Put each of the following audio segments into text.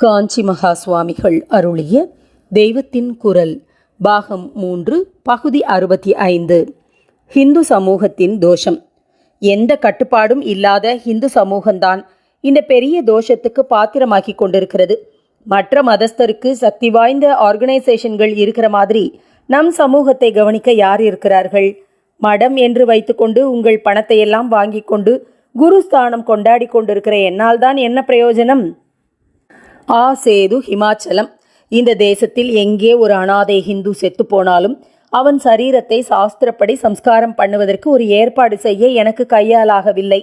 காஞ்சி மகா சுவாமிகள் அருளிய தெய்வத்தின் குரல் பாகம் மூன்று பகுதி அறுபத்தி ஐந்து. ஹிந்து சமூகத்தின் தோஷம். எந்த கட்டுப்பாடும் இல்லாத ஹிந்து சமூகம்தான் இந்த பெரிய தோஷத்துக்கு பாத்திரமாக்கி கொண்டிருக்கிறது. மற்ற மதஸ்தருக்கு சக்தி வாய்ந்த ஆர்கனைசேஷன்கள் இருக்கிற மாதிரி நம் சமூகத்தை கவனிக்க யார் இருக்கிறார்கள்? மடம் என்று வைத்துக்கொண்டு உங்கள் பணத்தை எல்லாம் வாங்கி கொண்டு குருஸ்தானம் கொண்டாடி கொண்டிருக்கிற என்னால் தான் என்ன பிரயோஜனம்? ஆ சேது ஹிமாச்சலம். இந்த தேசத்தில் எங்கே ஒரு அனாதை ஹிந்து செத்து போனாலும் அவன் சரீரத்தை சாஸ்திரப்படி சம்ஸ்காரம் பண்ணுவதற்கு ஒரு ஏற்பாடு செய்ய எனக்கு கையாலாகவில்லை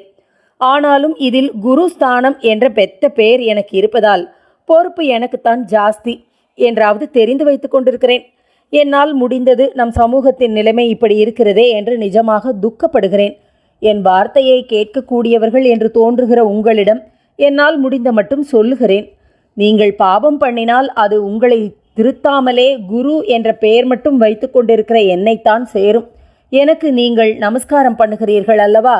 ஆனாலும் இதில் குருஸ்தானம் என்ற பெத்த பேர் எனக்கு இருப்பதால் பொறுப்பு எனக்குத்தான் ஜாஸ்தி என்றாவது தெரிந்து வைத்து கொண்டிருக்கிறேன். என்னால் முடிந்தது நம் சமூகத்தின் நிலைமை இப்படி இருக்கிறதே என்று நிஜமாக துக்கப்படுகிறேன். என் வார்த்தையை கேட்கக்கூடியவர்கள் என்று தோன்றுகிற உங்களிடம் என்னால் முடிந்த மட்டும் சொல்லுகிறேன். நீங்கள் பாவம் பண்ணினால் அது உங்களை திருத்தாமலே குரு என்ற பெயர் மட்டும் வைத்து கொண்டிருக்கிற என்னைத்தான் சேரும். எனக்கு நீங்கள் நமஸ்காரம் பண்ணுகிறீர்கள் அல்லவா?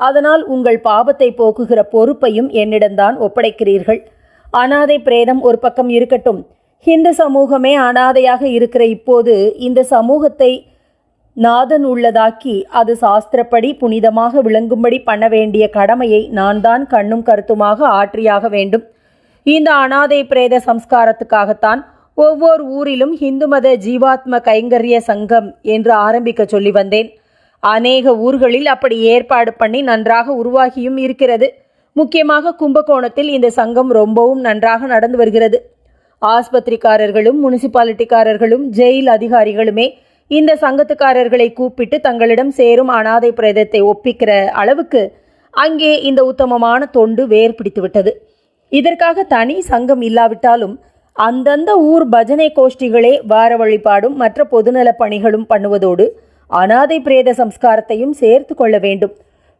அதனால் உங்கள் பாவத்தை போக்குகிற பொறுப்பையும் என்னிடம்தான் ஒப்படைக்கிறீர்கள். அனாதை பிரேதம் ஒரு பக்கம் இருக்கட்டும். ஹிந்து சமூகமே அனாதையாக இருக்கிற இப்போது இந்த சமூகத்தை நாதன் உள்ளதாக்கி அது சாஸ்திரப்படி புனிதமாக விளங்கும்படி பண்ண வேண்டிய கடமையை நான் தான் கண்ணும் கருத்துமாக ஆற்றியாக வேண்டும். இந்த அனாதை பிரேத சம்ஸ்காரத்துக்காகத்தான் ஒவ்வொரு ஊரிலும் இந்து மத ஜீவாத்ம கைங்கரிய சங்கம் என்று ஆரம்பிக்க சொல்லி வந்தேன். அநேக ஊர்களில் அப்படி ஏற்பாடு பண்ணி நன்றாக உருவாகியும் இருக்கிறது. முக்கியமாக கும்பகோணத்தில் இந்த சங்கம் ரொம்பவும் நன்றாக நடந்து வருகிறது. ஆஸ்பத்திரிக்காரர்களும் முனிசிபாலிட்டிக்காரர்களும் ஜெயில் அதிகாரிகளுமே இந்த சங்கத்துக்காரர்களை கூப்பிட்டு தங்களிடம் சேரும் அனாதை பிரேதத்தை ஒப்பிக்கிற அளவுக்கு அங்கே இந்த உத்தமமான தொண்டு வேர் பிடித்து விட்டது இதற்காக தனி சங்கம் இல்லாவிட்டாலும் அந்தந்த ஊர் பஜனை கோஷ்டிகளே வார வழிபாடும் மற்ற பொதுநலப் பணிகளும் பண்ணுவதோடு அனாதை பிரேத சம்ஸ்காரத்தையும் சேர்த்து கொள்ள வேண்டும்.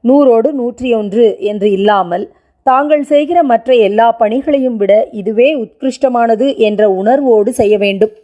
நூறோடு நூற்றி ஒன்று என்று இல்லாமல் தாங்கள் செய்கிற மற்ற எல்லா பணிகளையும் விட இதுவே உத்கிருஷ்டமானது என்ற உணர்வோடு செய்ய வேண்டும்.